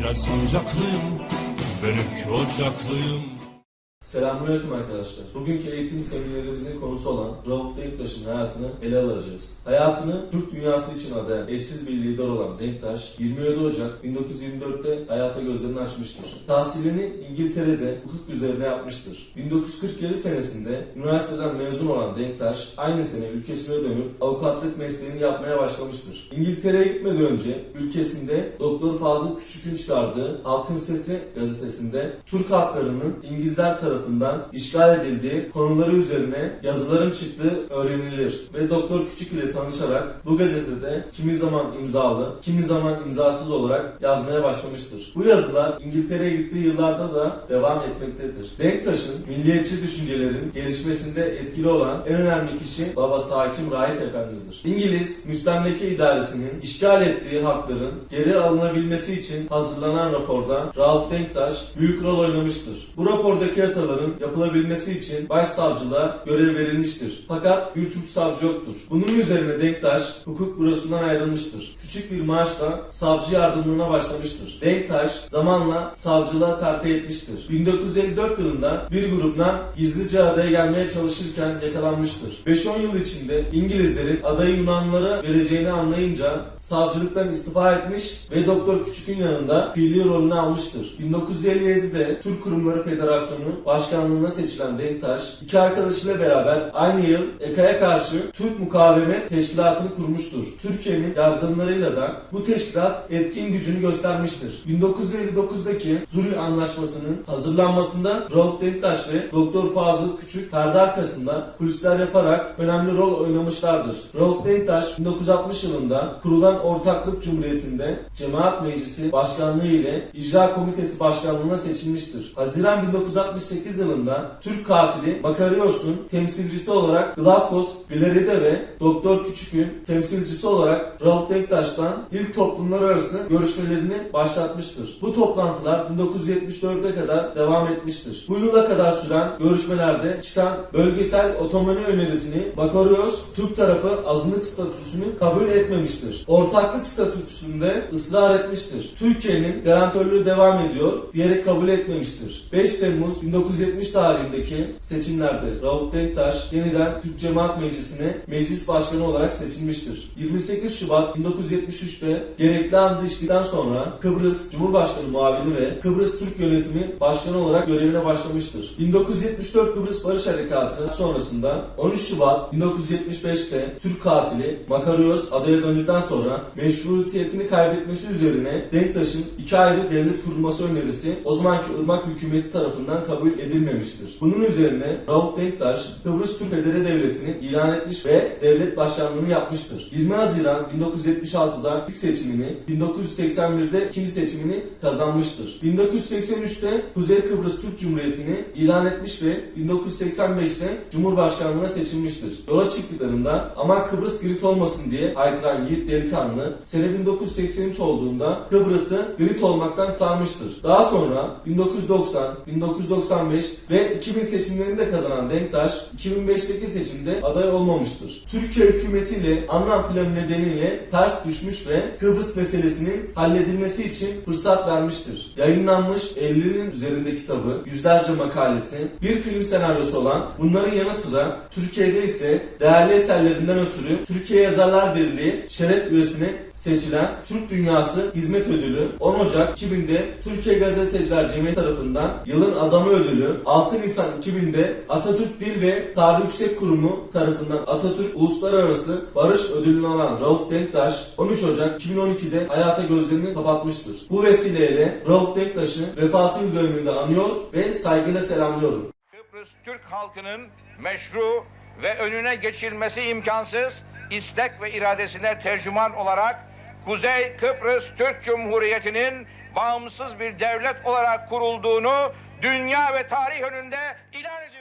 Kiraz sancaklıyım, bölük ocaklıyım. Selamünaleyküm arkadaşlar. Bugünkü eğitim seminerimizin konusu olan Rauf Denktaş'ın hayatını ele alacağız. Hayatını Türk dünyası için adayan eşsiz bir lider olan Denktaş 27 Ocak 1924'te hayata gözlerini açmıştır. Tahsilini İngiltere'de hukuk üzerine yapmıştır. 1947 senesinde üniversiteden mezun olan Denktaş aynı sene ülkesine dönüp avukatlık mesleğini yapmaya başlamıştır. İngiltere'ye gitmeden önce ülkesinde Doktor Fazıl Küçük'ün çıkardığı Halkın Sesi gazetesinde Türk halklarının İngilizler tarafından işgal edildiği konuları üzerine yazıların çıktığı öğrenilir ve Doktor Küçük ile tanışarak bu gazetede kimi zaman imzalı, kimi zaman imzasız olarak yazmaya başlamıştır. Bu yazılar İngiltere'ye gittiği yıllarda da devam etmektedir. Denktaş'ın milliyetçi düşüncelerin gelişmesinde etkili olan en önemli kişi babası Hakim Raif Efendi'dir. İngiliz müstemleke idaresinin işgal ettiği hakların geri alınabilmesi için hazırlanan raporda Rauf Denktaş büyük rol oynamıştır. Bu rapordaki yasaların yapılabilmesi için başsavcılığa görev verilmiştir. Fakat bir Türk savcı yoktur. Bunun üzerine Denktaş hukuk bürosundan ayrılmıştır. Küçük bir maaşla savcı yardımlığına başlamıştır. Denktaş zamanla savcılığa terfi etmiştir. 1954 yılında bir grupla gizlice adaya gelmeye çalışırken yakalanmıştır. 5-10 yıl içinde İngilizlerin adayı Yunanlılara vereceğini anlayınca savcılıktan istifa etmiş ve Doktor Küçük'ün yanında fiili rolünü almıştır. 1957'de Türk Kurumları Federasyonu başkanlığına seçilen Denktaş, iki arkadaşıyla beraber aynı yıl EKA'ya karşı Türk Mukavemet Teşkilatı'nı kurmuştur. Türkiye'nin yardımlarıyla da bu teşkilat etkin gücünü göstermiştir. 1959'daki Zürih Anlaşması'nın hazırlanmasında Rauf Denktaş ve Doktor Fazıl Küçük perde arkasında kulisler yaparak önemli rol oynamışlardır. Rauf Denktaş 1960 yılında kurulan Ortaklık Cumhuriyeti'nde Cemaat Meclisi Başkanlığı ile İcra Komitesi Başkanlığına seçilmiştir. Haziran 1968 yılında Türk katili Makarios'un temsilcisi olarak Glafkos Bileride ve Doktor Küçük'ün temsilcisi olarak Rauf Denktaş'tan ilk toplumlar arası görüşmelerini başlatmıştır. Bu toplantılar 1974'e kadar devam etmiştir. Bu yıla kadar süren görüşmelerde çıkan bölgesel otomani önerisini Makarios Türk tarafı azınlık statüsünü kabul etmemiştir. Ortaklık statüsünde ısrar etmiştir. Türkiye'nin garantörlüğü devam ediyor diyerek kabul etmemiştir. 5 Temmuz 1970 tarihindeki seçimlerde Rauf Denktaş yeniden Türk Cemaat Meclisi'ne meclis başkanı olarak seçilmiştir. 28 Şubat 1973'te gerekli andı içtikten sonra Kıbrıs Cumhurbaşkanı muavini ve Kıbrıs Türk Yönetimi Başkanı olarak görevine başlamıştır. 1974 Kıbrıs Barış Harekatı sonrasında 13 Şubat 1975'te Türk katili Makarios adaya döndükten sonra meşruiyetini kaybetmesi üzerine Denktaş'ın iki ayrı devlet kurulması önerisi o zamanki Irmak hükümeti tarafından kabul edilmemiştir. Bunun üzerine Rauf Denktaş Kıbrıs Türk Federe Devleti'ni ilan etmiş ve devlet başkanlığını yapmıştır. 20 Haziran 1976'da ilk seçimini, 1981'de ikinci seçimini kazanmıştır. 1983'te Kuzey Kıbrıs Türk Cumhuriyeti'ni ilan etmiş ve 1985'te Cumhurbaşkanlığına seçilmiştir. Yola çıktıklarında ama Kıbrıs Girit olmasın diye haykıran Yiğit Delikanlı sene 1983 olduğunda Kıbrıs'ı Girit olmaktan kurtarmıştır. Daha sonra 1990, 1995 ve 2000 seçimlerinde kazanan Denktaş 2005'teki seçimde aday olmamıştır. Türkiye hükümetiyle anlam planı nedeniyle ters düşmüş ve Kıbrıs meselesinin halledilmesi için fırsat vermiştir. Yayınlanmış 50'nin üzerinde kitabı, yüzlerce makalesi, bir film senaryosu olan bunların yanı sıra Türkiye'de ise değerli eserlerinden ötürü Türkiye Yazarlar Birliği şeref üyesine seçilen Türk Dünyası Hizmet Ödülü 10 Ocak 2000'de Türkiye Gazeteciler Cemiyeti tarafından Yılın Adamı Ödülü 6 Nisan 2000'de Atatürk Dil ve Tarih Yüksek Kurumu tarafından Atatürk Uluslararası Barış Ödülünü alan Rauf Denktaş 13 Ocak 2012'de hayata gözlerini kapatmıştır. Bu vesileyle Rauf Denktaş'ı vefatı yıl dönümünde anıyor ve saygıyla selamlıyorum. Kıbrıs Türk halkının meşru ve önüne geçilmesi imkansız istek ve iradesine tercüman olarak Kuzey Kıbrıs Türk Cumhuriyeti'nin bağımsız bir devlet olarak kurulduğunu dünya ve tarih önünde ilan ediyor.